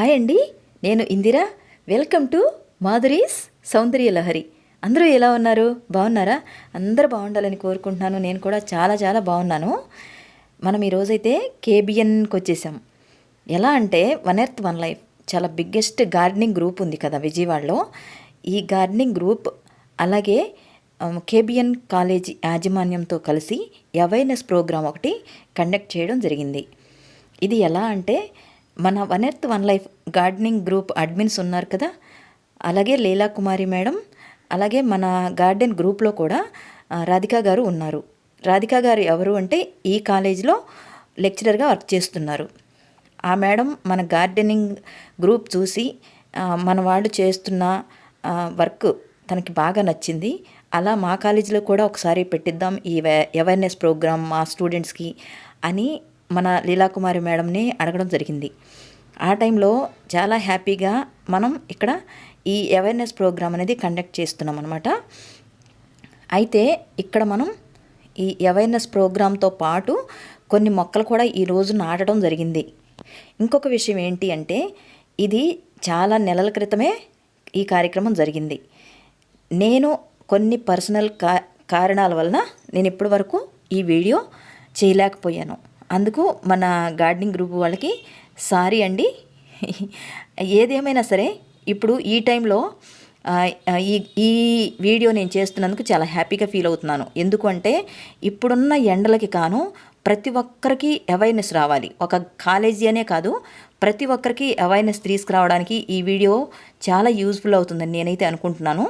Hi అండి నేను Indira. Welcome to Madhuri's Soundarya Lahari. అందరూ ఎలా ఉన్నారు? బాగున్నారా? అందరూ బాగుండాలని కోరుకుంటున్నాను. నేను కూడా చాలా చాలా బాగున్నాను. మనం ఈరోజైతే కేబిఎన్కి వచ్చేసాం. ఎలా అంటే వన్ ఎర్త్ వన్ లైఫ్. చాలా బిగ్గెస్ట్ గార్డెనింగ్ గ్రూప్ ఉంది కదా విజయవాడలో. ఈ గార్డెనింగ్ గ్రూప్ అలాగే కేబిఎన్ కాలేజీ యాజమాన్యంతో కలిసి అవేర్నెస్ ప్రోగ్రాం ఒకటి కండక్ట్ చేయడం జరిగింది. ఇది ఎలా అంటే మన one earth one life gardening group admins ఉన్నారు కదా. అలాగే లీలా కుమారి మేడం అలాగే మన గార్డెన్ గ్రూప్లో కూడా రాధికా గారు ఉన్నారు. రాధికా గారు ఎవరు అంటే ఈ కాలేజీలో లెక్చరర్గా వర్క్ చేస్తున్నారు. ఆ మేడం మన గార్డెనింగ్ గ్రూప్ చూసి మన వాళ్ళు చేస్తున్న వర్క్ తనకి బాగా నచ్చింది. అలా మా కాలేజీలో కూడా ఒకసారి పెట్టిద్దాం ఈ అవేర్నెస్ ప్రోగ్రామ్ మా స్టూడెంట్స్కి అని మన లీలాకుమారి మేడంని అడగడం జరిగింది. ఆ టైంలో చాలా హ్యాపీగా మనం ఇక్కడ ఈ అవేర్నెస్ ప్రోగ్రామ్ అనేది కండక్ట్ చేస్తున్నాం అనమాట అయితే ఇక్కడ మనం ఈ అవేర్నెస్ ప్రోగ్రాంతో పాటు కొన్ని మొక్కలు కూడా ఈ రోజు నాటడం జరిగింది. ఇంకొక విషయం ఏంటి అంటే ఇది చాలా నెలల క్రితమే ఈ కార్యక్రమం జరిగింది. నేను కొన్ని పర్సనల్ కా కారణాల వలన నేను ఇప్పటి వరకు ఈ వీడియో చేయలేకపోయాను. అందుకు మన గార్డెనింగ్ గ్రూప్ వాళ్ళకి సారీ అండి. ఏదేమైనా సరే ఇప్పుడు ఈ టైంలో ఈ ఈ వీడియో నేను చేస్తున్నందుకు చాలా హ్యాపీగా ఫీల్ అవుతున్నాను. ఎందుకంటే ఇప్పుడున్న ఎండలకి కాను ప్రతి ఒక్కరికి అవేర్నెస్ రావాలి. ఒక కాలేజీ అనే కాదు ప్రతి ఒక్కరికి అవేర్నెస్ తీసుకురావడానికి ఈ వీడియో చాలా యూజ్ఫుల్ అవుతుందని నేనైతే అనుకుంటున్నాను.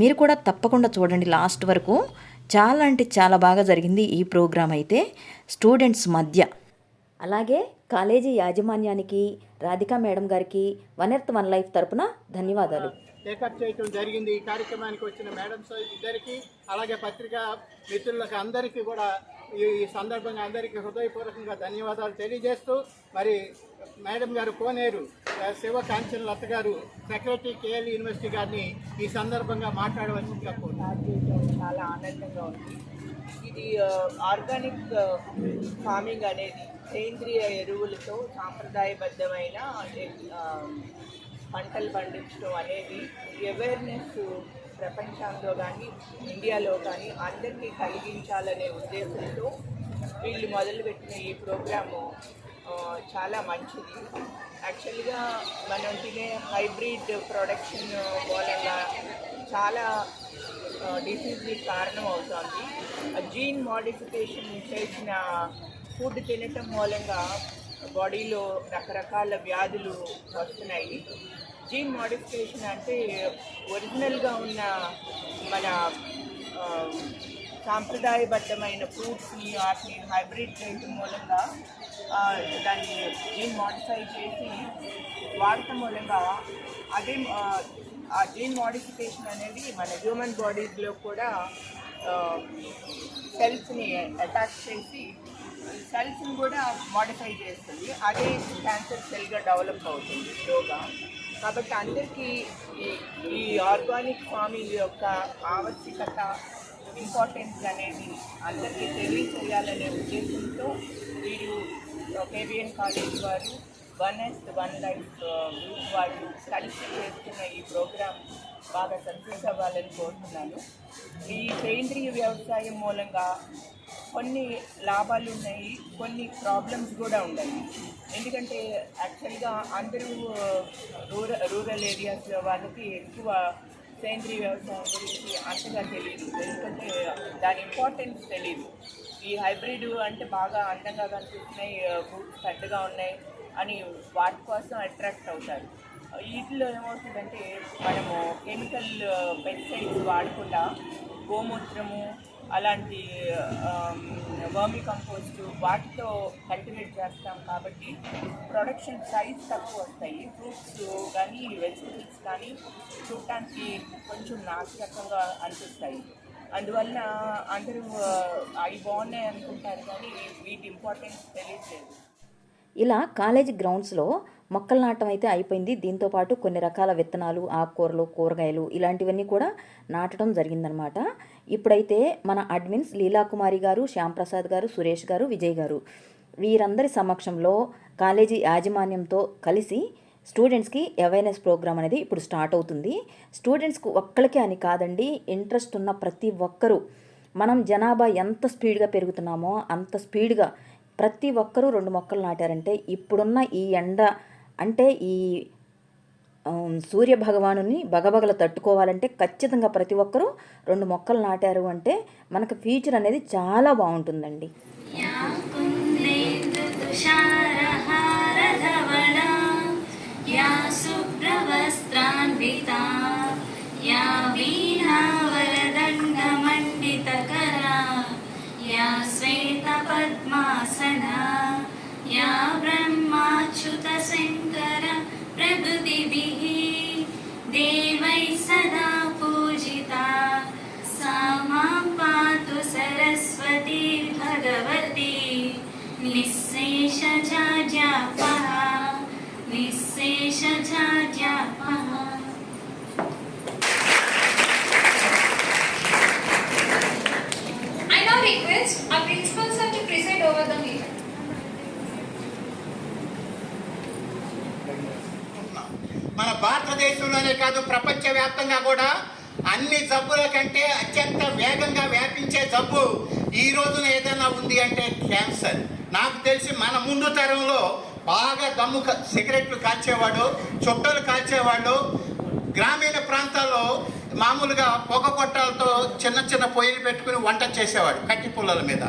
మీరు కూడా తప్పకుండా చూడండి లాస్ట్ వరకు. చాలా అంటే చాలా బాగా జరిగింది ఈ ప్రోగ్రాం అయితే స్టూడెంట్స్ మధ్య. అలాగే కాలేజీ యాజమాన్యానికి రాధికా మేడం గారికి వన్ ఎర్త్ వన్ లైఫ్ తరపున ధన్యవాదాలు. టేకప్ చేయటం జరిగింది. ఈ కార్యక్రమానికి వచ్చిన మేడమ్స్ ఇద్దరికి అలాగే పత్రికా మిత్రులకు అందరికీ కూడా ఈ సందర్భంగా అందరికీ హృదయపూర్వకంగా ధన్యవాదాలు తెలియజేస్తూ మరి మేడం గారు కోనేరు శివ కాంచన్ లత గారు సెక్రటరీ కేఎల్ యూనివర్సిటీ గారిని ఈ సందర్భంగా మాట్లాడవలసిందిగా కోరుతున్నాను. చాలా ఆనందంగా ఉంది. ఇది ఆర్గానిక్ ఫార్మింగ్ అనేది సేంద్రియ ఎరువులతో సాంప్రదాయబద్ధమైన పంటలు పండించడం అనేది అవేర్నెస్ ప్రపంచంలో కానీ ఇండియాలో కానీ అందరికీ కలిగించాలనే ఉద్దేశంతో వీళ్ళు మొదలుపెట్టిన ఈ ప్రోగ్రాము చాలా మంచిది. యాక్చువల్గా మనం తినే హైబ్రిడ్ ప్రొడక్షన్ మూలంగా చాలా డిసీజ్కి కారణం అవుతుంది జీన్ మోడిఫికేషన్ చేసిన ఫుడ్ తినటం మూలంగా బాడీలో రకరకాల వ్యాధులు వస్తున్నాయి. జీన్ మోడిఫికేషన్ అంటే ఒరిజినల్గా ఉన్న మన సాంప్రదాయబద్ధమైన ఫ్రూట్స్ని వాటిని హైబ్రిడ్ చేయడం మూలంగా దాన్ని జీన్ మాడిఫై చేసి వాడటం మూలంగా అదే ఆ, జీన్ మోడిఫికేషన్ అనేది మన హ్యూమన్ బాడీస్లో కూడా సెల్స్ని అటాక్ చేసి సెల్స్ని కూడా మాడిఫై చేస్తుంది. అదే క్యాన్సర్ సెల్గా డెవలప్ అవుతుంది స్లోగా కాబట్టి అందరికీ ఈ ఈ ఆర్గానిక్ ఫార్మింగ్ యొక్క ఆవశ్యకత ఇంపార్టెన్స్ అనేది అందరికీ తెలియచేయాలనే ఉద్దేశంతో వీరు కేవీఎన్ కాలేజ్ వారు one S one life group వాళ్ళు కలిసి చేస్తున్న ఈ ప్రోగ్రాం బాగా సక్సెస్ అవ్వాలని కోరుతున్నాను. ఈ సేంద్రియ వ్యవసాయం మూలంగా కొన్ని లాభాలు ఉన్నాయి కొన్ని ప్రాబ్లమ్స్ కూడా ఉన్నాయి. ఎందుకంటే యాక్చువల్గా అందరూ రూరల్ రూరల్ ఏరియాస్ వాళ్ళకి ఎక్కువ సేంద్రీయ వ్యవసాయం గురించి అంతగా తెలియదు. ఎందుకంటే దాని ఇంపార్టెన్స్ తెలియదు ఈ హైబ్రిడ్ అంటే బాగా అందంగా కనిపిస్తున్నాయి uh, ఫ్రూట్స్ పెద్దగా ఉన్నాయి. అని వాటి కోసం అట్రాక్ట్ అవుతారు. వీటిలో ఏమవుతుందంటే మనము కెమికల్ పెస్టిసైడ్స్ వాడకుండా గోమూత్రము అలాంటి um, వర్మి కంపోస్ట్ వాటితో కల్టివేట్ చేస్తాం కాబట్టి ప్రొడక్షన్ సైజ్ తక్కువ వస్తాయి. ఫ్రూట్స్ కానీ వెజిటబుల్స్ కానీ చూడటానికి కొంచెం నాసిరకంగా అనిపిస్తాయి. అందువల్ల అందరూ అవి బాగున్నాయి అనుకుంటారు కానీ వీటి ఇంపార్టెన్స్ తెలియట్లేదు. ఇలా కాలేజీ గ్రౌండ్స్లో మొక్కలు నాటడం అయితే అయిపోయింది. దీంతో పాటు కొన్ని రకాల విత్తనాలు ఆకుకూరలు కూరగాయలు ఇలాంటివన్నీ కూడా నాటడం జరిగిందనమాట ఇప్పుడైతే మన అడ్మిన్స్ లీలాకుమారి గారు శ్యాంప్రసాద్ గారు సురేష్ గారు విజయ్ గారు వీరందరి సమక్షంలో కాలేజీ యాజమాన్యంతో కలిసి స్టూడెంట్స్కి అవేర్నెస్ ప్రోగ్రామ్ అనేది ఇప్పుడు స్టార్ట్ అవుతుంది. స్టూడెంట్స్కి ఒక్కళ్ళకే అని కాదండి ఇంట్రెస్ట్ ఉన్న ప్రతి ఒక్కరూ మనం జనాభా ఎంత స్పీడ్గా పెరుగుతున్నామో అంత స్పీడ్గా ప్రతి ఒక్కరూ రెండు మొక్కలు నాటారంటే ఇప్పుడున్న ఈ ఎండ అంటే ఈ ఆమ్, సూర్య భగవానుని బగబగల తట్టుకోవాలంటే ఖచ్చితంగా ప్రతి ఒక్కరూ రెండు మొక్కలు నాటారు అంటే మనకు ఫ్యూచర్ అనేది చాలా బాగుంటుందండి या कुन्देन्दुतुषारहारधवला या शुभ्रवस्त्रान्विता या वीणावरदण्डमण्डितकरा భారతదేశంలోనే కాదు ప్రపంచవ్యాప్తంగా కూడా అన్ని జబ్బుల కంటే అత్యంత వేగంగా వ్యాపించే జబ్బు ఈ రోజున ఏదైనా ఉంది అంటే క్యాన్సర్. నాకు తెలిసి మన ముందు తరంలో బాగా దమ్ము సిగరెట్లు కాల్చేవాడు చుట్టలు కాల్చేవాడు గ్రామీణ ప్రాంతాల్లో మామూలుగా పొగ కొట్టాలతో చిన్న చిన్న పొయ్యిలు పెట్టుకుని వంట చేసేవాడు కట్టి పుల్లల మీద.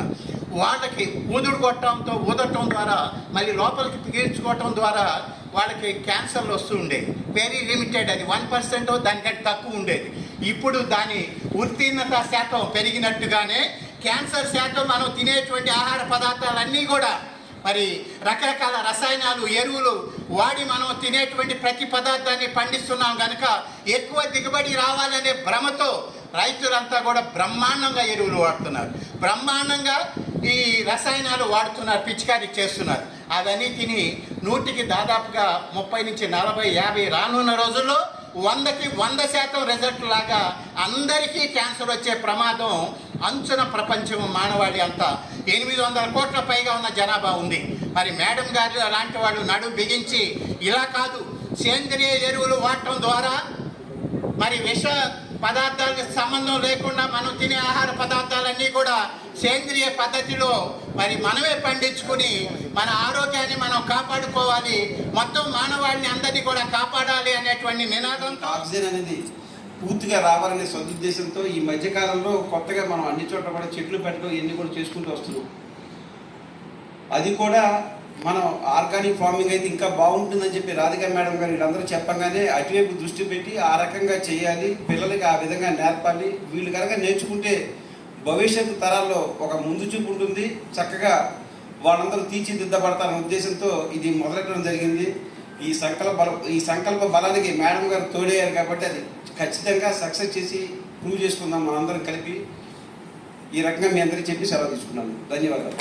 వాళ్ళకి ఊదుడు కొట్టడంతో ఊదటం ద్వారా మళ్ళీ లోపలికి పీల్చుకోవటం ద్వారా వాళ్ళకి క్యాన్సర్లు వస్తూ ఉండేవి. వెరీ లిమిటెడ్ అది వన్ పర్సెంట్ దానికంటే తక్కువ ఉండేది. ఇప్పుడు దాని ఉత్తీర్ణత శాతం పెరిగినట్టుగానే క్యాన్సర్ శాతం మనం తినేటువంటి ఆహార పదార్థాలన్నీ కూడా మరి రకరకాల రసాయనాలు ఎరువులు వాడి మనం తినేటువంటి ప్రతి పదార్థాన్ని పండిస్తున్నాం కనుక ఎక్కువ దిగుబడి రావాలనే భ్రమతో రైతులంతా కూడా బ్రహ్మాండంగా ఎరువులు వాడుతున్నారు. బ్రహ్మాండంగా ఈ రసాయనాలు వాడుతున్నారు పిచికారీ చేస్తున్నారు. అవన్నీ తిని నూటికి దాదాపుగా ముప్పై నుంచి నలభై యాభై రానున్న రోజుల్లో వందకి వంద శాతం రిజల్ట్ లాగా అందరికీ క్యాన్సర్ వచ్చే ప్రమాదం అంచున ప్రపంచం మానవాడి అంతా. ఎనిమిది వందల కోట్ల పైగా ఉన్న జనాభా ఉంది. మరి మేడం గారు అలాంటి వాళ్ళు నడు బిగించి ఇలా కాదు సేంద్రియ ఎరువులు వాడటం ద్వారా మరి విష పదార్థాలకు సంబంధం లేకుండా మనం తినే ఆహార పదార్థాలన్నీ కూడా సేంద్రియ పద్ధతిలో మరి మనమే పండించుకుని మన ఆరోగ్యాన్ని మనం కాపాడుకోవాలి. మొత్తం మానవాళిని అందరినీ కూడా కాపాడాలి అనేటువంటి నినాదంతో ఆక్సిజన్ అనేది పూర్తిగా రావాలనే సదుద్దేశంతో ఈ మధ్యకాలంలో కొత్తగా మనం అన్ని చోట్ల కూడా చెట్లు పెట్టడం ఇవన్నీ కూడా చేసుకుంటూ వస్తున్నాం. అది కూడా మనం ఆర్గానిక్ ఫార్మింగ్ అయితే ఇంకా బాగుంటుందని చెప్పి రాధిక మేడం గారు వీళ్ళందరూ చెప్పంగానే అటువైపు దృష్టి పెట్టి ఆ రకంగా చేయాలి పిల్లలకి ఆ విధంగా నేర్పాలి వీళ్ళు కనుక నేర్చుకుంటే భవిష్యత్తు తరాల్లో ఒక ముందు చూపు ఉంటుంది. చక్కగా వాళ్ళందరూ తీర్చిదిద్దబడతారనే ఉద్దేశంతో ఇది మొదలెట్టడం జరిగింది. ఈ సంకల్ప బల ఈ సంకల్ప బలానికి మేడం గారు తోడయ్యారు కాబట్టి అది ఖచ్చితంగా సక్సెస్ చేసి ప్రూవ్ చేసుకుందాం మనందరం కలిపి. ఈ రకంగా మీ అందరికీ చెప్పి సెలవు తీసుకున్నాను ధన్యవాదాలు.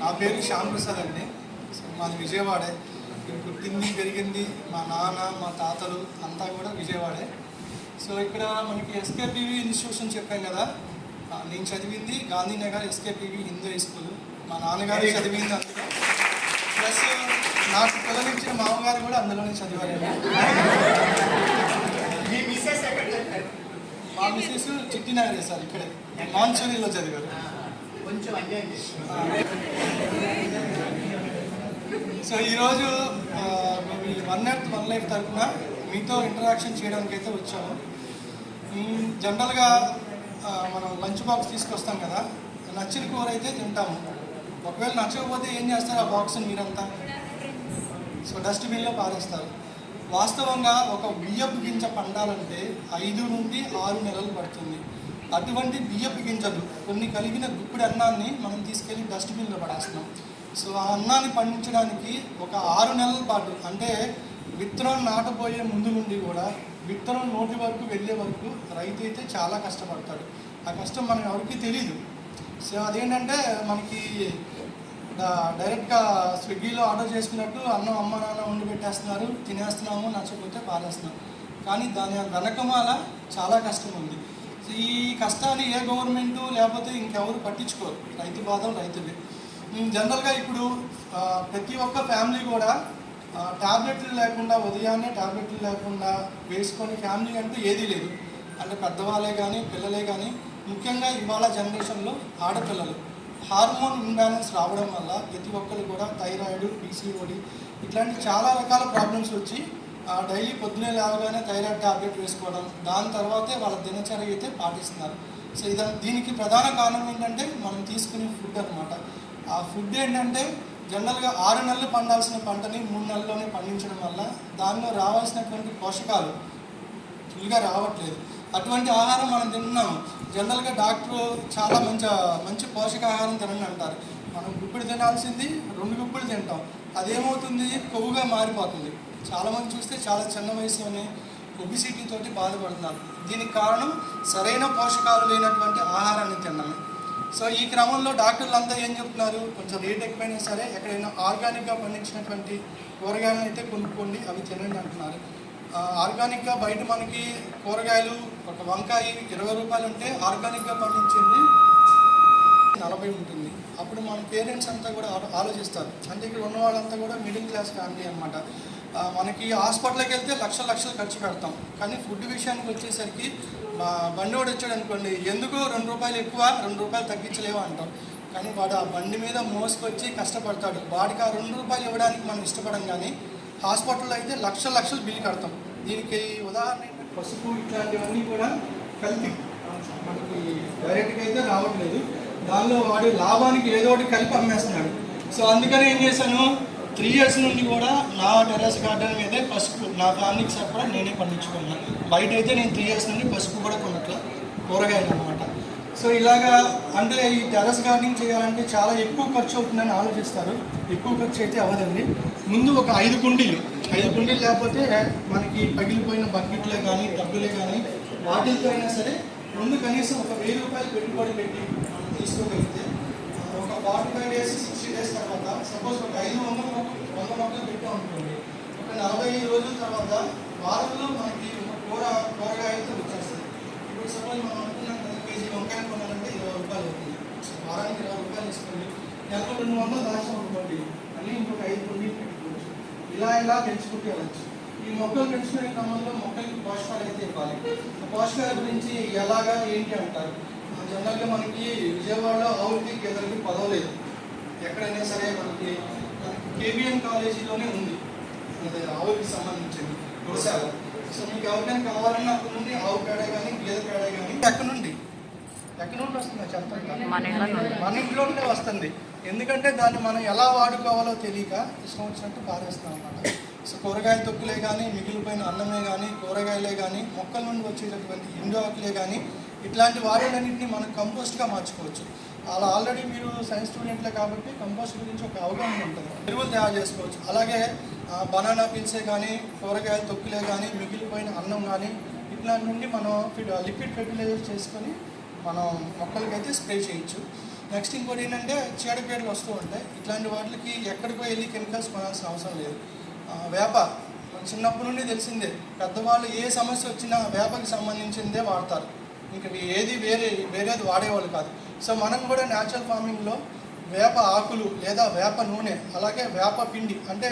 నా పేరు శ్యామ్ ప్రసాద్ అండి. మాది విజయవాడే. నేను పుట్టింది పెరిగింది మా నాన్న మా తాతలు అంతా కూడా విజయవాడే. సో ఇక్కడ మనకి ఎస్కేపివి ఇన్స్టిట్యూషన్ చెప్పాం కదా. నేను చదివింది Gandhinagar SKPV Hindu high school. మా నాన్నగారు చదివింది అందులో. ప్లస్ నాకు పిల్లలిచ్చిన మామగారు కూడా అందులోనే చదివారు. మీ మిస్సెస్ చిట్టినగరే సార్ ఇక్కడే. మాన్సూరిలో చదివారు. కొంచెం సో ఈరోజు మేము ఈ వన్ ఎర్త్ వన్ లైఫ్ తరఫున మీతో ఇంటరాక్షన్ చేయడానికి అయితే వచ్చాము జనరల్గా మనం లంచ్ బాక్స్ తీసుకొస్తాం కదా నచ్చిన కూర అయితే తింటాము. ఒకవేళ నచ్చకపోతే ఏం చేస్తారు ఆ బాక్స్ని మీరంతా? సో డస్ట్బిన్లో పారేస్తారు. వాస్తవంగా ఒక బియ్యపు గింజ పండాలంటే ఐదు నుండి ఆరు నెలలు పడుతుంది. అటువంటి బియ్యపు గింజలు కొన్ని కలిగిన గుప్పిడి అన్నాన్ని మనం తీసుకెళ్ళి డస్ట్బిన్లో పడేస్తున్నాం. సో ఆ అన్నాన్ని పండించడానికి ఒక ఆరు నెలల పాటు అంటే విత్తనం నాటబోయే ముందు నుండి కూడా విత్తనం నోటి వరకు వెళ్ళే వరకు రైతు అయితే చాలా కష్టపడతాడు. ఆ కష్టం మనకి ఎవరికి తెలియదు సో అదేంటంటే మనకి డైరెక్ట్గా స్విగ్గీలో ఆర్డర్ చేసుకున్నట్టు అన్నం అమ్మ నాన్న వండి పెట్టేస్తున్నారు తినేస్తున్నాము నచ్చకపోతే పారేస్తున్నాం కానీ దాని వెనకమాల చాలా కష్టం ఉంది. ఈ కష్టాన్ని ఏ గవర్నమెంటు లేకపోతే ఇంకెవరు పట్టించుకోరు. రైతు బాధలు రైతులే. జనరల్గా ఇప్పుడు ప్రతి ఒక్క ఫ్యామిలీ కూడా టాబ్లెట్లు లేకుండా ఉదయాన్నే టాబ్లెట్లు లేకుండా వేసుకొని ఫ్యామిలీ అంటూ ఏదీ లేదు. అంటే పెద్దవాళ్ళే కానీ పిల్లలే కానీ ముఖ్యంగా ఇవాళ జనరేషన్లో ఆడపిల్లలు. హార్మోన్ ఇంబ్యాలెన్స్ రావడం వల్ల ప్రతి ఒక్కరు కూడా థైరాయిడ్ పీసీఓడి ఇట్లాంటి చాలా రకాల ప్రాబ్లమ్స్ వచ్చి డైలీ పొద్దునే లేవగానే థైరాయిడ్ టాబ్లెట్ వేసుకోవడం దాని తర్వాతే వాళ్ళ దినచర్య అయితే పాటిస్తున్నారు. సో ఇదా దీనికి ప్రధాన కారణం ఏంటంటే మనం తీసుకునే ఫుడ్ అనమాట ఆ ఫుడ్ ఏంటంటే జనరల్గా ఆరు నెలలు పండాల్సిన పంటని మూడు నెలల్లోనే పండించడం వల్ల దానిలో రావాల్సినటువంటి పోషకాలు ఫుల్గా రావట్లేదు. అటువంటి ఆహారం మనం తిన్నాం జనరల్గా డాక్టర్ చాలా మంచి మంచి పోషకాహారం తినండి అంటారు. మనం గుప్పిడి తినాల్సింది రెండు గుప్పిడి తింటాం. అదేమవుతుంది? కొవ్వుగా మారిపోతుంది. చాలామంది చూస్తే చాలా చిన్న వయసులోనే ఒబిసిటీతోటి బాధపడుతున్నారు. దీనికి కారణం సరైన పోషకాలు లేనటువంటి ఆహారాన్ని తినడమే సో ఈ క్రమంలో డాక్టర్లు అంతా ఏం చెప్తున్నారు? కొంచెం రేట్ ఎక్కువైనా సరే ఎక్కడైనా ఆర్గానిక్గా పండించినటువంటి కూరగాయలను అయితే కొనుక్కోండి అవి తినండి అంటున్నారు. ఆర్గానిక్గా బయట మనకి కూరగాయలు ఒక వంకాయ ఇరవై రూపాయలు ఉంటే ఆర్గానిక్గా పండించింది నలభై ఉంటుంది. అప్పుడు మన పేరెంట్స్ అంతా కూడా ఆలో- ఆలోచిస్తారు. అంటే ఇక్కడ ఉన్న వాళ్ళంతా కూడా మిడిల్ క్లాస్ ఫ్యామిలీ అనమాట మనకి హాస్పిటల్కి వెళ్తే లక్ష లక్షలు ఖర్చు పెడతాం. కానీ ఫుడ్ విషయానికి వచ్చేసరికి మా బండివాడు వచ్చాడు అనుకోండి ఎందుకు రెండు రూపాయలు ఎక్కువ రెండు రూపాయలు తగ్గించలేవు అంటాం. కానీ వాడు ఆ బండి మీద మోసుకొచ్చి కష్టపడతాడు. వాడికి ఆ రెండు రూపాయలు ఇవ్వడానికి మనం ఇష్టపడం కానీ హాస్పిటల్లో అయితే లక్షల లక్షలు బిల్లు కడతాం. దీనికి ఉదాహరణ పసుపు ఇట్లాంటివన్నీ కూడా కలిపి మనకి డైరెక్ట్గా అయితే రావట్లేదు. దానిలో వాడు లాభానికి ఏదో ఒకటి కలిపి అమ్మేస్తున్నాడు. సో అందుకని ఏం చేశాను? త్రీ ఇయర్స్ నుండి కూడా నా టెర్రస్ గార్డెన్ మీదే పసుపు నా ఫ్యామిలీకి సరిపడా నేనే పండించుకున్నాను బయట అయితే నేను త్రీ ఇయర్స్ నుండి పసుపు కూడా కొనట్ల కూరగాయలు అనమాట సో ఇలాగా అంటే ఈ టెర్రస్ గార్డెనింగ్ చేయాలంటే చాలా ఎక్కువ ఖర్చు అవుతుందని ఆలోచిస్తారు. ఎక్కువ ఖర్చు అయితే అవ్వదండి. ముందు ఒక ఐదు కుండీలు ఐదు కుండీలు లేకపోతే మనకి పగిలిపోయిన బకెట్లే కానీ డబ్బులే కానీ వాటిలతో అయినా సరే ముందు కనీసం ఒక వెయ్యి రూపాయలు పెట్టుబడి పెట్టి మనం తీసుకోగలిగితే ఒక forty five days sixty days తర్వాత సపోజ్ ఒక ఐదు వందల వంద మొక్కలు పెట్టాం అనుకోండి ఒక నలభై ఐదు రోజుల తర్వాత వారంలో మనకి ఒక కూర కూరగాయలతో వచ్చేస్తుంది ఇప్పుడు సపోజ్ మనం అనుకున్నాం కదా కేజీ వంకాయలు కొనాలంటే ఇరవై రూపాయలు అవుతుంది. వారానికి ఇరవై రూపాయలు ఇస్తుంది నెలకు రెండు వందలు దాచం అనుకోండి అని ఇంకొక ఐదు కొన్ని పెట్టుకోవచ్చు. ఇలా ఇలా పెంచుకుంటూ వెళ్ళచ్చు ఈ మొక్కలు పెంచుకునే క్రమంలో మొక్కలకి పోషకాలు అయితే ఇవ్వాలి. పోషకాల గురించి ఎలాగా ఏంటి అంటారు? జనరల్గా మనకి విజయవాడలో ఆవులకి గేదెలకి పదవలేదు ఎక్కడైనా సరే మనకి కేబిఎన్ కాలేజీలోనే ఉంది. అది ఆవులకి సంబంధించింది. సో మీకు ఎవరికైనా కావాలన్నా అక్కడ నుండి ఆవు పేడ కానీ గేదె పేడ కానీ ఎక్కడ నుండి ఎక్కడ నుండి వస్తుంది చెప్పండి మన ఇళ్ళ నుండి. వస్తుంది. ఎందుకంటే దాన్ని మనం ఎలా వాడుకోవాలో తెలియక ఇష్టం వచ్చినట్టు పారేస్తాం అన్నమాట. సో కూరగాయల తొక్కులే కానీ మిగిలిపోయిన అన్నమే కానీ కూరగాయలే కానీ మొక్కల నుండి వచ్చేటటువంటి ఎండు ఆకులే కానీ ఇట్లాంటి వాటిలన్నింటినీ మనం కంపోస్ట్గా మార్చుకోవచ్చు. అలా ఆల్రెడీ మీరు సైన్స్ స్టూడెంట్లే కాబట్టి కంపోస్ట్ గురించి ఒక అవగాహన ఉంటుంది. ఎరువులు తయారు చేసుకోవచ్చు. అలాగే బనానా పీల్సే కానీ కూరగాయల తొక్కులే కానీ మిగిలిపోయిన అన్నం కానీ ఇట్లాంటి నుండి మనం లిక్విడ్ ఫెర్టిలైజర్ చేసుకొని మనం మొక్కలకైతే స్ప్రే చేయొచ్చు. నెక్స్ట్ ఇంకోటి ఏంటంటే చీడపీడలు వస్తూ ఉంటాయి. ఇట్లాంటి వాటికి ఎక్కడికో వెళ్ళి కెమికల్స్ కొనాల్సిన అవసరం లేదు. వేప. చిన్నప్పటి నుండి తెలిసిందే. పెద్దవాళ్ళు ఏ సమస్య వచ్చినా వేపకి సంబంధించిందే వాడతారు. ఇంకా ఏది వేరే వేరేది వాడేవాళ్ళు కాదు. సో మనం కూడా న్యాచురల్ ఫార్మింగ్లో వేప ఆకులు లేదా వేప నూనె అలాగే వేప పిండి అంటే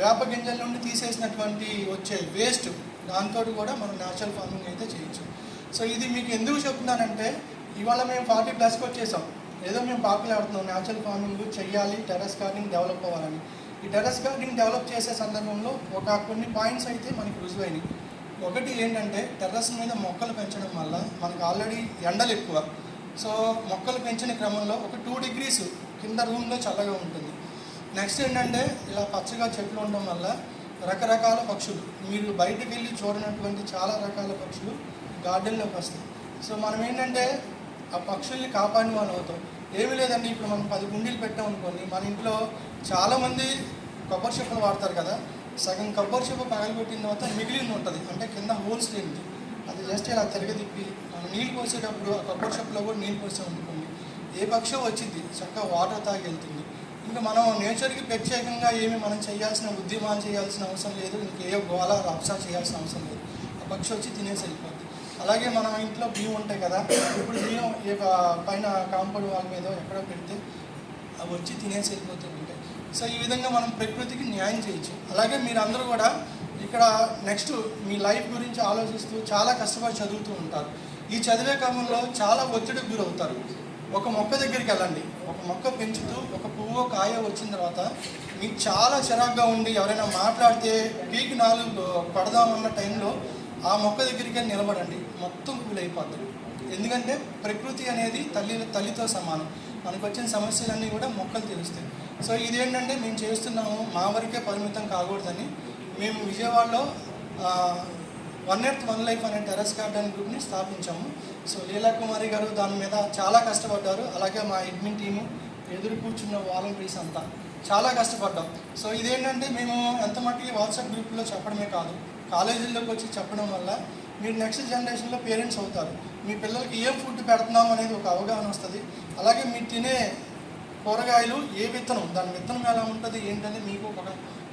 వేప గింజల నుండి తీసేసినటువంటి వచ్చే వేస్ట్ దాంతో కూడా మనం న్యాచురల్ ఫార్మింగ్ అయితే చేయొచ్చు. సో ఇది మీకు ఎందుకు చెప్తున్నానంటే ఇవాళ మేము ఫార్టీ ప్లస్కి వచ్చేసాం. ఏదో మేము పాకులాడుతున్నాం అవుతున్నాం. న్యాచురల్ ఫార్మింగ్ చేయాలి టెర్రస్ గార్డెనింగ్ డెవలప్ అవ్వాలని. ఈ టెర్రస్ గార్డెనింగ్ డెవలప్ చేసే సందర్భంలో ఒక కొన్ని పాయింట్స్ అయితే మనకి రుజువైనవి. ఒకటి ఏంటంటే టెర్రస్ మీద మొక్కలు పెంచడం వల్ల మనకు ఆల్రెడీ ఎండలు ఎక్కువ. సో మొక్కలు పెంచిన క్రమంలో ఒక టూ డిగ్రీస్ కింద రూమ్లో చల్లగా ఉంటుంది. నెక్స్ట్ ఏంటంటే ఇలా పచ్చగా చెట్లు ఉండడం వల్ల రకరకాల పక్షులు మీరు బయటికి వెళ్ళి చూడనటువంటి చాలా రకాల పక్షులు గార్డెన్లోకి వస్తాయి. సో మనం ఏంటంటే ఆ పక్షుల్ని కాపాడిన వాళ్ళు అవుతాం ఏమీ లేదండి ఇప్పుడు మనం పది గుండీలు పెట్టాం అనుకోండి మన ఇంట్లో చాలామంది కొబ్బరి చెప్పులు వాడతారు కదా సగం కొబ్బరి చెప్పు పగలబెట్టిన తర్వాత మిగిలింది ఉంటుంది. అంటే కింద హోల్స్ లేనిది. అది జస్ట్ ఇలా తిరగదిప్పి మనం నీళ్ళు పోసేటప్పుడు ఆ కొబ్బరి చెప్పులో కూడా నీళ్ళు పోసే ఉంటుంది ఏ పక్షం వచ్చింది చక్కగా వాటర్ తాగి వెళ్తుంది. ఇంకా మనం నేచర్కి ప్రత్యేకంగా ఏమి మనం చేయాల్సిన ఉద్యమాలు చేయాల్సిన అవసరం లేదు. ఇంకే గోళ రప్సా చేయాల్సిన అవసరం లేదు. ఆ పక్షి వచ్చి తినేసి వెళ్ళిపోద్ది. అలాగే మనం ఇంట్లో బియ్యం ఉంటాయి కదా ఇప్పుడు బియ్యం ఈ యొక్క పైన కాంపౌండ్ వాళ్ళ మీద ఎక్కడో పెడితే అవి వచ్చి తినేసి వెళ్ళిపోతూ ఉంటాయి. సో ఈ విధంగా మనం ప్రకృతికి న్యాయం చేయొచ్చు. అలాగే మీరు అందరూ కూడా ఇక్కడ నెక్స్ట్ మీ లైఫ్ గురించి ఆలోచిస్తూ చాలా కష్టపడి చదువుతూ ఉంటారు. ఈ చదివే క్రమంలో చాలా ఒత్తిడికి గురవుతారు. ఒక మొక్క దగ్గరికి వెళ్ళండి. ఒక మొక్క పెంచుతూ ఒక పువ్వు కాయ వచ్చిన తర్వాత మీకు చాలా చిరాగ్గా ఉండి ఎవరైనా మాట్లాడితే పీకి నాలుగు పడదామన్న టైంలో ఆ మొక్క దగ్గరికి నిలబడండి. మొత్తం కూలైపోతుంది ఎందుకంటే ప్రకృతి అనేది తల్లి తల్లితో సమానం. మనకు వచ్చిన సమస్యలన్నీ కూడా మొక్కలు తెలుస్తాయి. సో ఇదేంటంటే మేము చేస్తున్నాము మా వరకే పరిమితం కాకూడదని. మేము విజయవాడలో వన్ ఎర్త్ వన్ లైఫ్ అనే టెరస్ గార్డెన్ గ్రూప్ని స్థాపించాము. సో లీలా కుమారి గారు దాని మీద చాలా కష్టపడ్డారు. అలాగే మా అడ్మిన్ టీము ఎదురు కూర్చున్న వాలంటీర్స్ అంతా చాలా కష్టపడ్డాం. సో ఇదేంటంటే మేము ఎంత మట్టుకి వాట్సాప్ గ్రూప్లో చెప్పడమే కాదు. కాలేజీల్లోకి వచ్చి చెప్పడం వల్ల మీరు నెక్స్ట్ జనరేషన్లో పేరెంట్స్ అవుతారు. మీ పిల్లలకి ఏం ఫుడ్ పెడుతున్నాం అనేది ఒక అవగాహన వస్తుంది. అలాగే మీరు తినే కూరగాయలు ఏ విత్తనం దాని విత్తనం ఎలా ఉంటుంది ఏంటనేది మీకు ఒక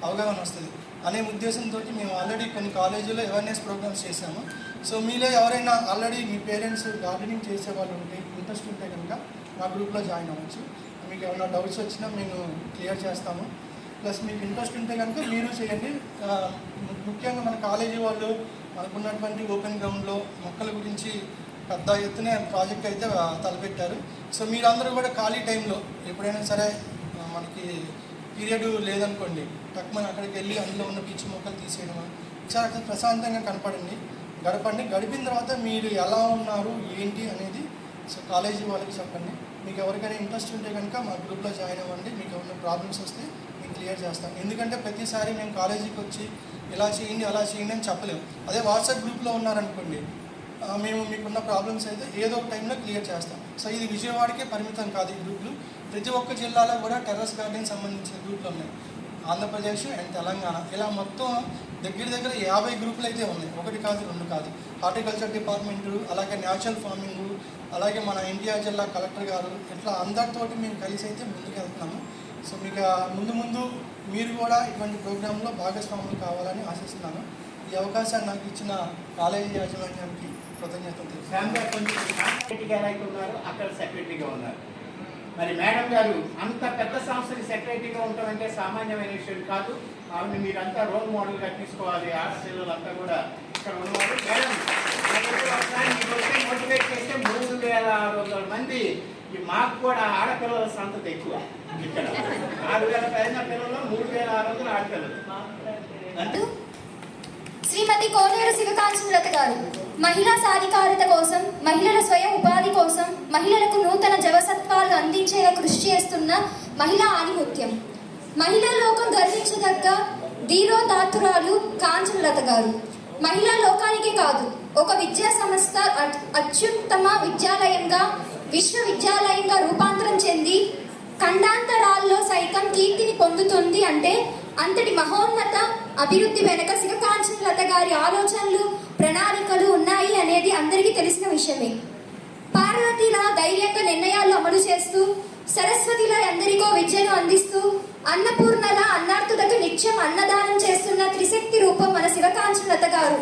అవగాహన వస్తుంది. అనే ఉద్దేశంతో మేము ఆల్రెడీ కొన్ని కాలేజీలో అవేర్నెస్ ప్రోగ్రామ్స్ చేశాము. సో మీలో ఎవరైనా ఆల్రెడీ మీ పేరెంట్స్ గార్డెనింగ్ చేసే వాళ్ళు ఉంటే ఇంట్రెస్ట్ ఉంటే కనుక మా గ్రూప్లో జాయిన్ అవ్వచ్చు. మీకు ఏమైనా డౌట్స్ వచ్చినా మేము క్లియర్ చేస్తాము. ప్లస్ మీకు ఇంట్రెస్ట్ ఉంటే కనుక మీరు చేయండి. ముఖ్యంగా మన కాలేజీ వాళ్ళు మనకున్నటువంటి ఓపెన్ గ్రౌండ్లో మొక్కల గురించి పెద్ద ఎత్తున ప్రాజెక్ట్ అయితే తలపెట్టారు. సో మీరందరూ కూడా ఖాళీ టైంలో ఎప్పుడైనా సరే మనకి పీరియడ్ లేదనుకోండి టక్మన్ అక్కడికి వెళ్ళి అందులో ఉన్న పిచ్చి మొక్కలు తీసేయడం చాలా అక్కడ ప్రశాంతంగా కనపడండి. గడపండి. గడిపిన తర్వాత మీరు ఎలా ఉన్నారు ఏంటి అనేది సో కాలేజీ వాళ్ళకి చెప్పండి. మీకు ఎవరికైనా ఇంట్రెస్ట్ ఉంటే కనుక మా గ్రూప్లో జాయిన్ అవ్వండి. మీకు ఏమైనా ప్రాబ్లమ్స్ వస్తే క్లియర్ చేస్తాం. ఎందుకంటే ప్రతిసారి మేము కాలేజీకి వచ్చి ఇలా చేయండి అలా చేయండి అని చెప్పలేము అదే వాట్సాప్ గ్రూప్లో ఉన్నారనుకోండి మేము మీకున్న ప్రాబ్లమ్స్ అయితే ఏదో ఒక టైంలో క్లియర్ చేస్తాం. సో ఇది విజయవాడకే పరిమితం కాదు ఈ గ్రూపులు ప్రతి ఒక్క జిల్లాలో కూడా టెర్రస్ గార్డెన్ సంబంధించిన గ్రూపులు ఉన్నాయి. ఆంధ్రప్రదేశ్ అండ్ తెలంగాణ. ఇలా మొత్తం దగ్గర దగ్గర యాభై గ్రూపులు అయితే ఉన్నాయి. ఒకటి కాదు రెండు కాదు. హార్టికల్చర్ డిపార్ట్మెంటు అలాగే న్యాచురల్ ఫార్మింగ్ అలాగే మన ఇండియా జిల్లా కలెక్టర్ గారు ఇట్లా అందరితోటి మేము కలిసి అయితే ముందుకు వెళ్తున్నాము సో మీకు ముందు ముందు మీరు కూడా ఇటువంటి ప్రోగ్రాంలో భాగస్వాములు కావాలని ఆశిస్తున్నాను. ఈ అవకాశాన్ని నాకు ఇచ్చిన కాలేజీ యాజమాన్యానికి కృతజ్ఞతలు గారు కొంచెం ఉన్నారు అక్కడ సెక్రటరీగా ఉన్నారు. మరి మేడం గారు అంత పెద్ద సంస్థకి సెక్రటరీగా ఉండటం అంటే సామాన్యమైన విషయం కాదు. ఆవిడ మీరంతా రోల్ మోడల్గా తీసుకోవాలి ఆడపిల్లలంతా కూడా ఇక్కడ ఉన్నారు మేడం మోటివేట్ చేస్తే మూడు వేల ఆరు వందల మంది మాకు కూడా ఆడపిల్లల సంతతి ఎక్కువ. ఇక్కడ ఆరు వేల పైన పిల్లలు మూడు వేల ఆరు వందల ఆడపిల్లలు. శ్రీమతి కోనేరు శివకాంచనలత గారు మహిళా సాధికారత కోసం మహిళల స్వయం ఉపాధి కోసం మహిళలకు నూతన జవసత్వాలు అందించేలా కృషి చేస్తున్న మహిళా ఆధిపత్యం. మహిళా లోకం గర్వించదగ్గ ధీరోదాతురాలు కాంచనలత గారు. మహిళా లోకానికే కాదు ఒక విద్యా సంస్థ అత్యుత్తమ విద్యాలయంగా విశ్వవిద్యాలయంగా రూపాంతరం చెంది ఖండాంతరాల్లో సైతం కీర్తిని పొందుతుంది అంటే అంతటి మహోన్నత అభివృద్ధి వెనక శివకాంచన లత గారి ఆలోచనలు ప్రణాళికలు ఉన్నాయి అనేది అందరికీ తెలిసిన విషయమే. పార్వతిలా ధైర్యంగా నిర్ణయాలు అమలు చేస్తూ సరస్వతిలా ఎందరికో విద్యను అందిస్తూ అన్నపూర్ణల అన్నార్థులకు నిత్యం అన్నదానం చేస్తున్న త్రిశక్తి రూపం మన శివకాంచన లత గారు.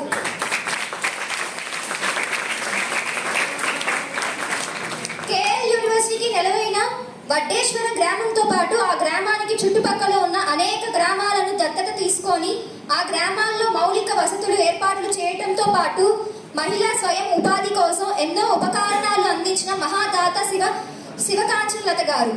వడ్డేశ్వర గ్రామంతో పాటు ఆ గ్రామానికి చుట్టుపక్కల ఉన్న అనేక గ్రామాలను దత్తత తీసుకొని ఆ గ్రామాల్లో మౌలిక వసతులు ఏర్పాట్లు చేయటంతో పాటు మహిళా స్వయం ఉపాధి కోసం ఎన్నో ఉపకరణాలు అందించిన మహాదాత శివ శివకాంచనలత గారు.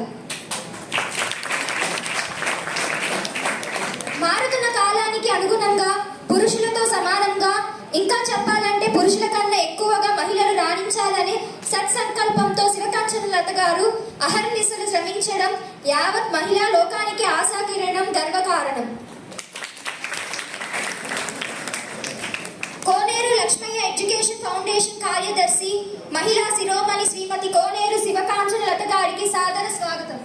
మారుతున్న కాలానికి అనుగుణంగా పురుషులతో సమానంగా ఇంకా చెప్పాలంటే పురుషుల రాణించాలనే సత్సంకల్పంతో శివకాంచన లత గారు అహర్నిశలు శ్రమించడం యావత్ మహిళా లోకానికి ఆశాకిరణం గర్వకారణం. కోనేరు లక్ష్మయ్య ఎడ్యుకేషన్ ఫౌండేషన్ కార్యదర్శి మహిళా శిరోమణి శ్రీమతి కోనేరు శివకాంచన లత గారికి సాదర స్వాగతం.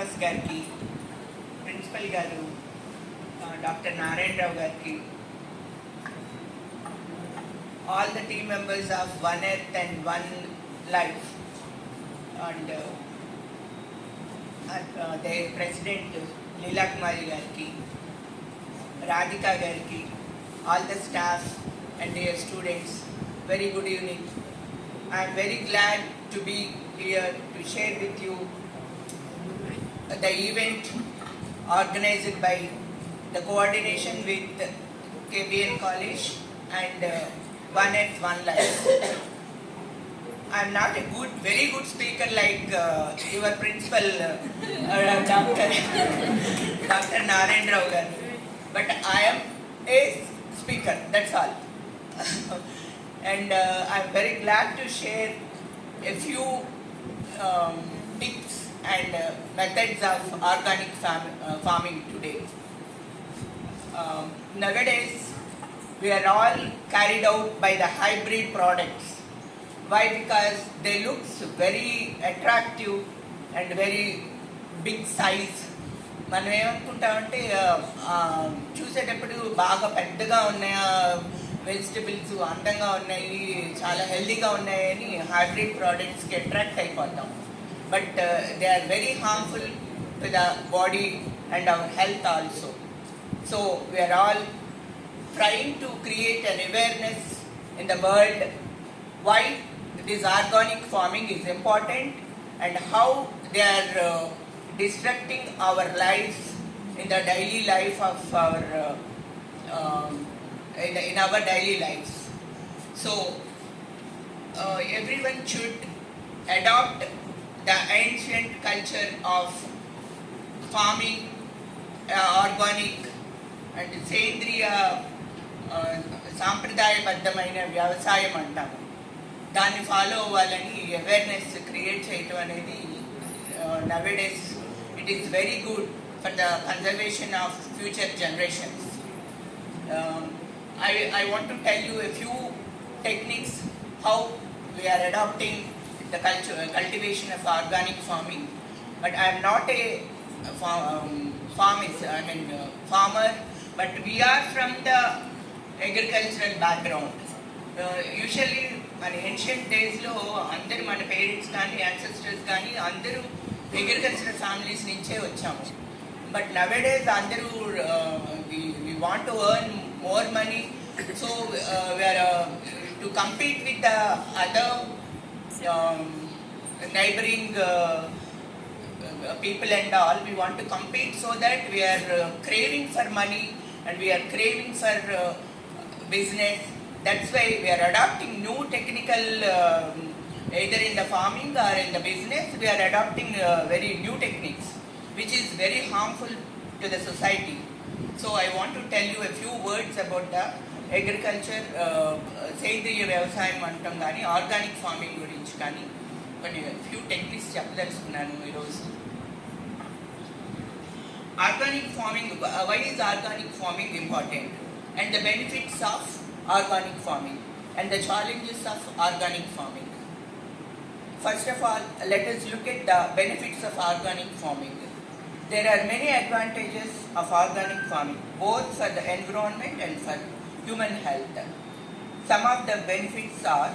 శ్రీనివాస్ గారికి ప్రిన్సిపల్ గారు ఆ, డాక్టర్ నారాయణరావు గారికి all the team members of One Earth and One Life. And uh, and, uh, their president, Leela Kumari Garki, Radhika Garki, all the staff and their students, very good evening. I am very glad to be here to share with you the event organized by the coordination with KBN College and uh, One Earth One Life. I'm not a good, very good speaker like uh, your principal, uh, uh, Dr. Dr. Narayan Rao but I am a speaker, that's all. and uh, I'm very glad to share a few um, tips and uh, methods of organic farm- uh, farming today. Um, nowadays, we are all carried out by the hybrid products. Why? Because they look very attractive and very big size. మనం ఏమనుకుంటామంటే ఆ, చూసేటప్పుడు బాగా పెద్దగా ఉన్నాయి vegetables అందంగా ఉన్నాయి చాలా హెల్దీగా ఉన్నాయని హైబ్రిడ్ ప్రోడక్ట్స్కి అట్రాక్ట్ అయిపోతాం but uh, they are very harmful to the body and our health also. So we are all trying to create an awareness in the world why this organic farming is important and how they are uh, disrupting our lives in the daily life of our uh, um, in, in, our daily lives. So uh, everyone should adopt the ancient culture of farming uh, organic and సేంద్రియ ఆ, సాంప్రదాయబద్ధమైన వ్యవసాయం అంటాము దాన్ని follow అవ్వాలని awareness create చేయటం అనేది nowadays it is very good for the conservation of future generations I, I want to tell you a few techniques how we are adopting the culture, cultivation of organic farming. But I am not a, a farm, um, farmist, I mean uh, farmer, but we are from the agricultural background. Usually మన ancient డేస్లో అందరు మన parents కానీ ancestors కానీ అందరూ agricultural families నుంచే వచ్చాము but nowadays అందరూ we want to earn more money so we're to compete with the other um, neighboring uh, uh, people and all, we want to compete so that we are uh, craving for money and we are craving for uh, business. That's why we are adopting new technical, um, either in the farming or in the business, we are adopting very new techniques, which is very harmful to the society. So I want to tell you a few words about the agriculture సేంద్రియ వ్యవసాయం అంటాం కానీ organic farming గురించి కానీ కొన్ని few techniques చెప్పదలుచుకున్నాను ఈరోజు organic farming uh, why is organic farming important and the benefits of organic farming and the challenges of organic farming first of all let us look at the benefits of organic farming there are many advantages of organic farming both for the environment and for human health. Some of the benefits are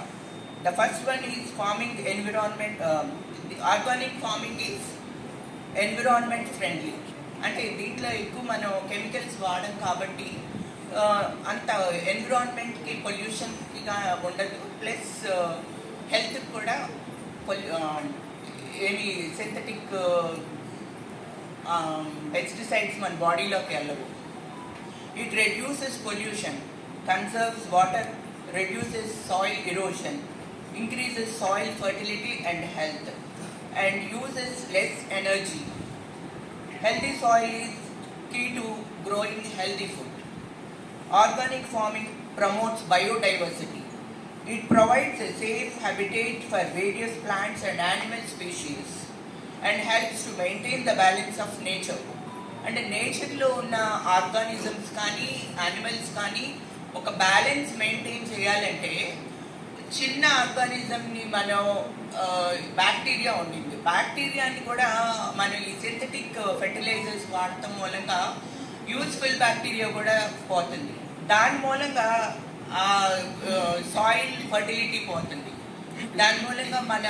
the first one is farming environment um, the organic farming is environment friendly అంటే దీంట్లో ఎక్కువ మనం chemicals వాడం కాబట్టి ఆ, అంత ఎన్విరాన్మెంట్కి పొల్యూషన్గా ఉండదు. Plus హెల్త్కి కూడా పొల్యూ ఏమి సింథటిక్ పెస్టిసైడ్స్ మన బాడీలోకి వెళ్ళవు. It reduces pollution Conserves water reduces soil erosion increases soil fertility and health and uses less energy. Healthy soil is key to growing healthy food. Organic farming promotes biodiversity. It provides a safe habitat for various plants and animal species and helps to maintain the balance of nature. అంటే నేచర్లో ఉన్న organisms కానీ animals కానీ ఒక balance maintain చేయాలంటే చిన్న ఆర్గానిజంని మనం bacteria ఉండింది. బ్యాక్టీరియాని కూడా మనం ఈ సింథటిక్ ఫెర్టిలైజర్స్ వాడటం మూలంగా యూస్ఫుల్ బ్యాక్టీరియా కూడా పోతుంది. దాని మూలంగా సాయిల్ ఫర్టిలిటీ పోతుంది. దాని మూలంగా మన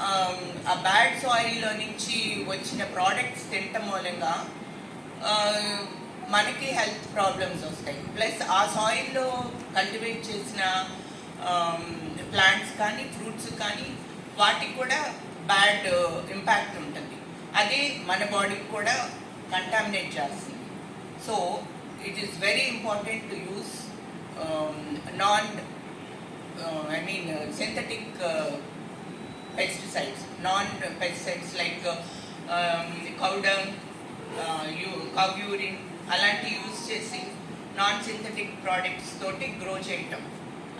ఆ, బ్యాడ్ సాయిల్లో నుంచి వచ్చిన ప్రోడక్ట్స్ తినటం మూలంగా మనకి హెల్త్ ప్రాబ్లమ్స్ వస్తాయి. ప్లస్ ఆ సాయిల్లో కల్టివేట్ చేసిన ప్లాంట్స్ కానీ ఫ్రూట్స్ కానీ వాటికి కూడా బ్యాడ్ ఇంపాక్ట్ ఉంటుంది. అది మన బాడీకి కూడా కంటామినేట్ చేస్తుంది. So it is very important to use non I mean synthetic pesticides non pesticides like um, you dung, uh, అలాంటి యూజ్ చేసి నాన్ సింథటిక్ ప్రోడక్ట్స్ తోటి గ్రో చేయటం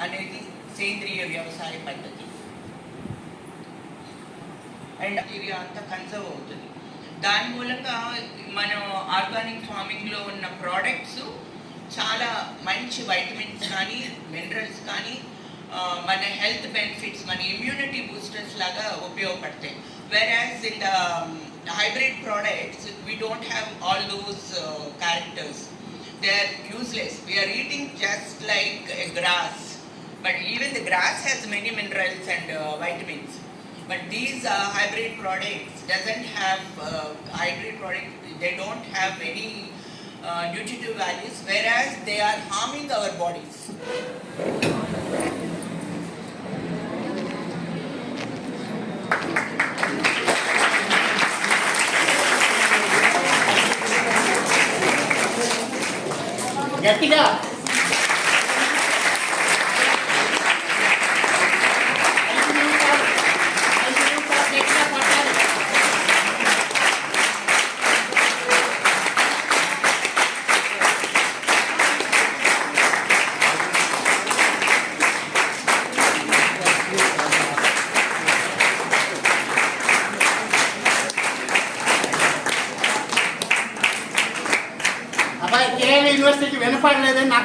అనేది సేంద్రియ వ్యవసాయ పద్ధతి. అండ్ ఇది అంత కన్సర్వ్ అవుతుంది. దాని మూలంగా మనం ఆర్గానిక్ ఫార్మింగ్లో ఉన్న ప్రోడక్ట్స్ చాలా మంచి వైటమిన్స్ కానీ మినరల్స్ కానీ మన హెల్త్ బెనిఫిట్స్ మన ఇమ్యూనిటీ బూస్టర్స్ లాగా ఉపయోగపడతాయి. Whereas in the hybrid products, we don't have all those uh, characters. They are useless. We are eating just like a grass. But even the grass has many minerals and uh, vitamins. But these uh, hybrid products doesn't have, uh, hybrid product, they don't have any uh, nutritive values, whereas they are harming our bodies. గట్టిగా ఐదు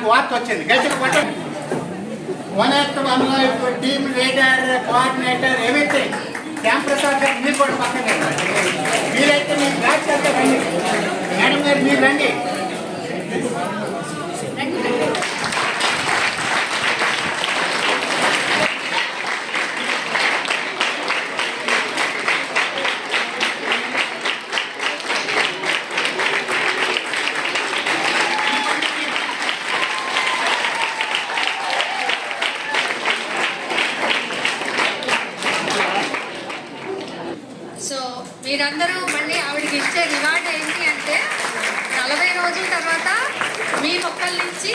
వార్త వచ్చింది గట్టిగా పట్టండి one earth one life team leader coordinator everything. Shyam Prasad గారు మీరు కూడా పక్కన మీరైతే మీ బ్యాచ్ అంతా రండి. మేడం గారు మీరు రండి సో మీరందరూ మళ్ళీ ఆవిడకి ఇచ్చే రివార్డ్ ఏంటి అంటే నలభై రోజుల తర్వాత మీ మొక్కల నుంచి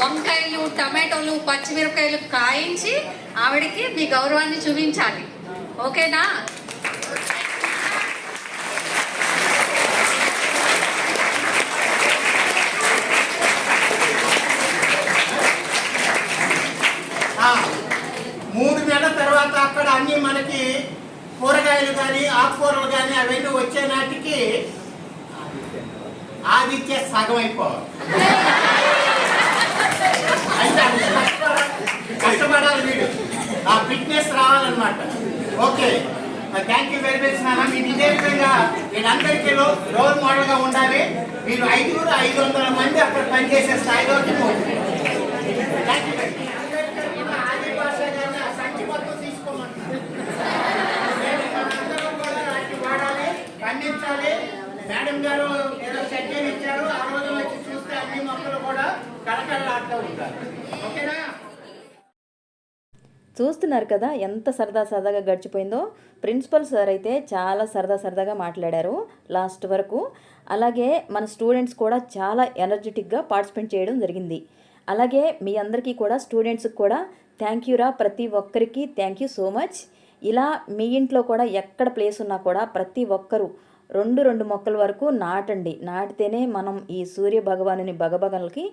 వంకాయలు టమాటోలు పచ్చిమిరపకాయలు కాయించి ఆవిడకి మీ గౌరవాన్ని చూపించాలి. ఓకేనా? మూడు నెలల తర్వాత అక్కడ అన్ని మనకి కూరగాయలు కానీ ఆకుకూరలు కానీ అవన్నీ వచ్చే నాటికి ఆదిత్య సగం అయిపోవాలి అయితే అంత కష్టపడ- కష్టపడాలి వీడు ఆ ఫిట్నెస్ రావాలన్నమాట ఓకే థ్యాంక్ మీరు ఇదే విధంగా వీళ్ళందరికీ రోల్ మోడల్గా ఉండాలి. మీరు ఐదుగురు ఐదు వందల మంది అక్కడ పనిచేసే స్థాయిలోకి పోతుంది భాష కూడా వాడాలి పండించాలి. మేడం గారు ఏదో షెడ్యూల్ ఇచ్చారు. ఆ రోజు వచ్చి చూస్తే అన్ని మొక్కలు కూడా కళకళలాడుతూ ఉంటారు. ఓకేనా? చూస్తున్నారు కదా ఎంత సరదా సరదాగా గడిచిపోయిందో. ప్రిన్సిపల్ సార్ అయితే చాలా సరదా సరదాగా మాట్లాడారు లాస్ట్ వరకు. అలాగే మన స్టూడెంట్స్ కూడా చాలా ఎనర్జెటిక్గా పార్టిసిపేట్ చేయడం జరిగింది. అలాగే మీ అందరికీ కూడా స్టూడెంట్స్కి కూడా థ్యాంక్ యూ రా ప్రతి ఒక్కరికి థ్యాంక్ యూ సో మచ్. ఇలా మీ ఇంట్లో కూడా ఎక్కడ ప్లేస్ ఉన్నా కూడా ప్రతి ఒక్కరూ రెండు రెండు మొక్కల వరకు నాటండి. నాటితేనే మనం ఈ సూర్య భగవానుని భగభగలకి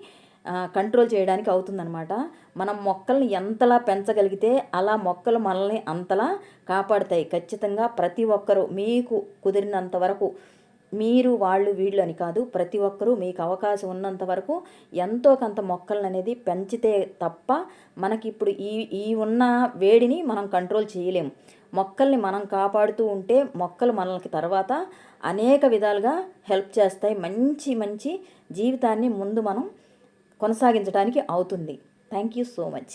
కంట్రోల్ చేయడానికి అవుతుందన్నమాట. మనం మొక్కల్ని ఎంతలా పెంచగలిగితే అలా మొక్కలు మనల్ని అంతలా కాపాడుతాయి. ఖచ్చితంగా ప్రతి ఒక్కరూ మీకు కుదిరినంత వరకు మీరు వాళ్ళు వీళ్ళు అని కాదు ప్రతి ఒక్కరూ మీకు అవకాశం ఉన్నంత వరకు ఎంతో కొంత మొక్కలను అనేది పెంచితే తప్ప మనకి ఇప్పుడు ఈ ఈ ఉన్న వేడిని మనం కంట్రోల్ చేయలేము మొక్కల్ని మనం కాపాడుతూ ఉంటే మొక్కలు మనకి తర్వాత అనేక విధాలుగా హెల్ప్ చేస్తాయి. మంచి మంచి జీవితాన్ని ముందు మనం కొనసాగించడానికి అవుతుంది. Thank you so much